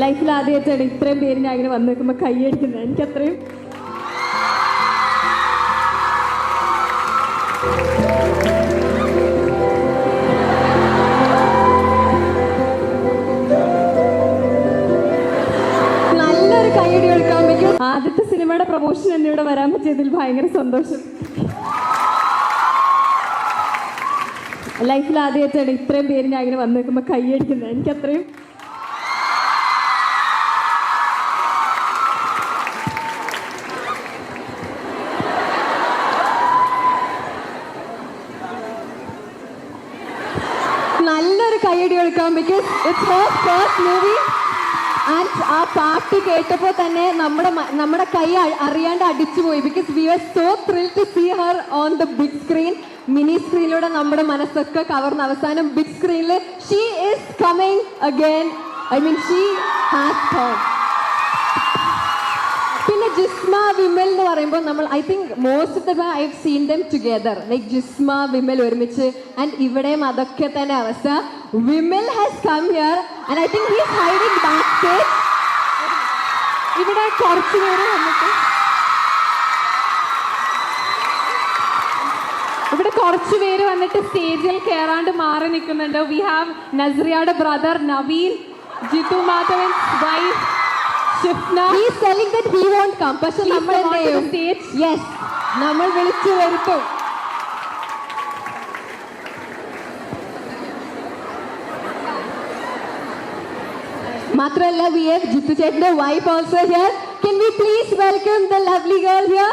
ലൈഫിൽ ആദ്യമായിട്ടാണ് ഇത്രയും പേര് ഞാൻ അങ്ങനെ വന്ന് നിൽക്കുമ്പോൾ കൈയടിക്കുന്നത് എനിക്ക് അത്രയും നല്ലൊരു കൈയടി കൊടുക്കാൻ പറ്റും. ആദ്യത്തെ സിനിമയുടെ പ്രൊമോഷൻ എന്നെ ഇവിടെ വരാൻ പറ്റിയതിൽ ഭയങ്കര സന്തോഷം. ലൈഫിൽ ആദ്യമായിട്ടാണ് ഇത്രയും പേര് ഞാൻ അങ്ങനെ വന്ന് നിൽക്കുമ്പോൾ കൈയടിക്കുന്നത് എനിക്ക് അത്രയും നല്ലൊരു കൈയടി കൊടുക്കാം because it's her first movie and ആ പാട്ട് കേട്ടപ്പോൾ തന്നെ നമ്മുടെ നമ്മുടെ കൈ അറിയാണ്ട് അടിച്ചു പോയി. Because we are so thrill to see her on the big screen mini സ്ക്രീനിലൂടെ നമ്മുടെ മനസ്സൊക്കെ കവർന്ന് അവസാനം ബിഗ് സ്ക്രീനിൽ she is coming again I mean she has പിന്നെ ജിസ്മ വിമൽ എന്ന് പറയുമ്പോൾ നമ്മൾ I think most of the I have seen them together like Jisma Vimal ഒരുമിച്ച്. ആൻഡ് ഇവിടെയും അതൊക്കെ തന്നെ അവസ്ഥ. Vimal has come here and I think he's hiding back stage ഇവിടെ കുറച്ച് പേര് വന്നിട്ട്. ഇവിടെ കുറച്ച് പേര് വന്നിട്ട് സ്റ്റേജിൽ കയറാണ്ട് മാറി നിൽക്കുന്നുണ്ട്. We have നസ്രിയയുടെ brother Naveen Jithu Madhavan wife Shifna he's telling that he won't come പക്ഷെ Please നമ്മൾ come on to the എന്ത് stage. യെസ് നമ്മൾ വിളിച്ചു വരുത്തും മാത്രമല്ല വി ഹാവ് ജിത്തു ചേട്ടന്റെ wife also here can we please welcome the lovely girl here